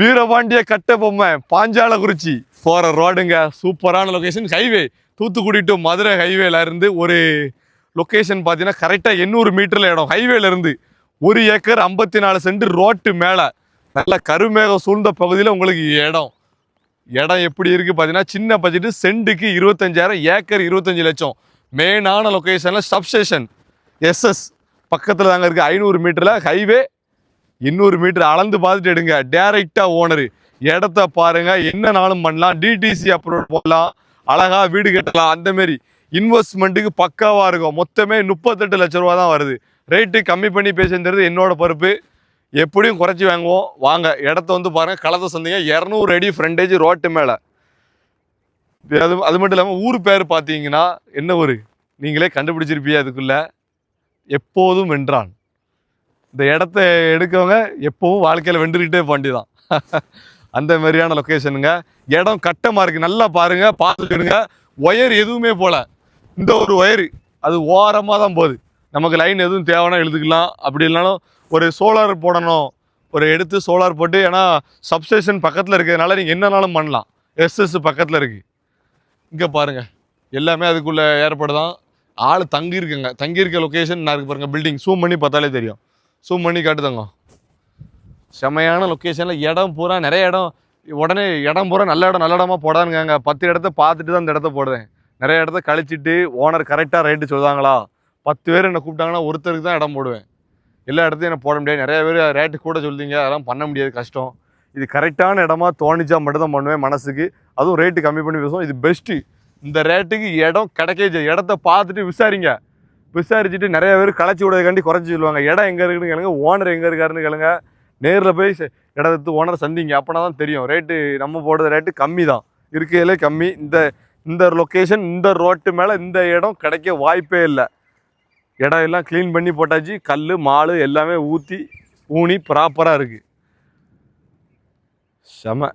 வீரபாண்டிய கட்ட பொம்மை பாஞ்சாலக்குறிச்சி போகிற ரோடுங்க சூப்பரான location highway Thoothukudi to Madurai ஹைவேல இருந்து ஒரு லொக்கேஷன் பார்த்தீங்கன்னா கரெக்டாக எண்ணூறு மீட்டரில் இடம். ஹைவேல இருந்து ஒரு ஏக்கர் ஐம்பத்தி நாலு சென்ட் ரோட்டு மேலே. நல்ல கருமேகம் சூழ்ந்த பகுதியில் உங்களுக்கு இடம். இடம் எப்படி இருக்குது பார்த்தீங்கன்னா சின்ன பட்ஜெட்டு சென்ட்டுக்கு இருபத்தஞ்சாயிரம் ஏக்கர் இருபத்தஞ்சு லட்சம். மெயினான லொக்கேஷனில் சப்ஸ்டேஷன் எஸ்எஸ் பக்கத்தில் தாங்க இருக்குது ஐநூறு மீட்டரில் ஹைவே இன்னொரு மீட்டர் அளந்து பார்த்துட்டு எடுங்க. டேரெக்டாக ஓனரு இடத்த பாருங்கள் என்னனாலும் பண்ணலாம். டிடிசி அப்ரூவல் போடலாம். அழகா வீடு கட்டலாம். அந்தமாரி இன்வெஸ்ட்மெண்ட்டுக்கு பக்காவாக இருக்கும். மொத்தமே முப்பத்தெட்டு லட்ச ரூபா தான் வருது. ரேட்டு கம்மி பண்ணி பேசுகிறது என்னோட பொறுப்பு. எப்படியும் குறைச்சி வாங்குவோம். வாங்க. இடத்த வந்து பாருங்கள் களத்தை சந்திங்க. இரநூறு அடி ஃப்ரண்டேஜ் ரோட்டு மேலே. அது அது மட்டும் இல்லாமல் ஊர் பேர் பார்த்தீங்கன்னா என்ன ஊர்? நீங்களே கண்டுபிடிச்சிருப்பியா அதுக்குள்ளே. எப்போதும் வென்றான். இந்த இடத்த எடுக்கவங்க எப்போவும் வாழ்க்கையில் வென்றுக்கிட்டே பாண்டி தான் அந்த மாதிரியான லொக்கேஷனுங்க இடம் கட்டமாக இருக்குது நல்லா பாருங்கள் பார்த்துக்கிடுங்க ஒயர் எதுவுமே போல. இந்த ஒரு ஒயரு அது ஓரமாக தான் போகுது. நமக்கு லைன் எதுவும் தேவைன்னா எழுதுக்கலாம். அப்படி இல்லைனாலும் ஒரு சோலார் போடணும். ஒரு எடுத்து சோலார் போட்டு ஏன்னா சப்ஸ்டேஷன் பக்கத்தில் இருக்கிறதுனால நீங்கள் என்னனாலும் பண்ணலாம். எஸ்எஸ் பக்கத்தில் இருக்குது இங்கே பாருங்க. எல்லாமே அதுக்குள்ளே ஏற்பாடு தான். ஆள் தங்கியிருக்குங்க. தங்கியிருக்க லொக்கேஷன் நான் இருக்கு பாருங்கள் பில்டிங் சூம் பண்ணி பார்த்தாலே தெரியும். சூம் பண்ணி காட்டுதாங்க. செமையான லொக்கேஷனில் இடம் பூரா நிறைய இடம். உடனே இடம் பூரா நல்ல இடம் நல்ல இடமா போடானுங்க பத்து இடத்த பார்த்துட்டு தான் இந்த இடத்த போடுறேன். நிறைய இடத்த கழிச்சிட்டு ஓனர் கரெக்டாக ரேட்டு சொல்லுவாங்களா? பத்து பேர் என்னை கூப்பிட்டாங்கன்னா ஒருத்தருக்கு தான் இடம் போடுவேன். எல்லா இடத்தையும் என்ன போட முடியாது. நிறைய பேர் ரேட்டு கூட சொல்லுவீங்க. அதெல்லாம் பண்ண முடியாது கஷ்டம். இது கரெக்டான இடமா தோணிச்சா மட்டும்தான் பண்ணுவேன் மனசுக்கு. அதுவும் ரேட்டு கம்மி பண்ணி பேசுவோம். இது பெஸ்ட்டு இந்த ரேட்டுக்கு இடம் கிடைக்கே இடத்த பார்த்துட்டு விசாரிங்க. விசாரிச்சுட்டு நிறைய பேர் களைச்சி விடுறதுக்காண்டி குறைச்சி சொல்லுவாங்க. இடம் எங்கே இருக்குன்னு கேளுங்க ஓனர் எங்கே இருக்காருன்னு கேளுங்க. நேரில் போய் இடத்து ஓனர் சந்திங்க. அப்போனா தான் தெரியும். ரேட்டு நம்ம போடுற ரேட்டு கம்மி தான். இருக்கையிலே கம்மி. இந்த இந்த லொக்கேஷன் இந்த ரோட்டு மேலே இந்த இடம் கிடைக்க வாய்ப்பே இல்லை. இடம் எல்லாம் க்ளீன் பண்ணி போட்டாச்சு. கல் மாலு எல்லாமே ஊற்றி ஊனி ப்ராப்பராக இருக்குது செம.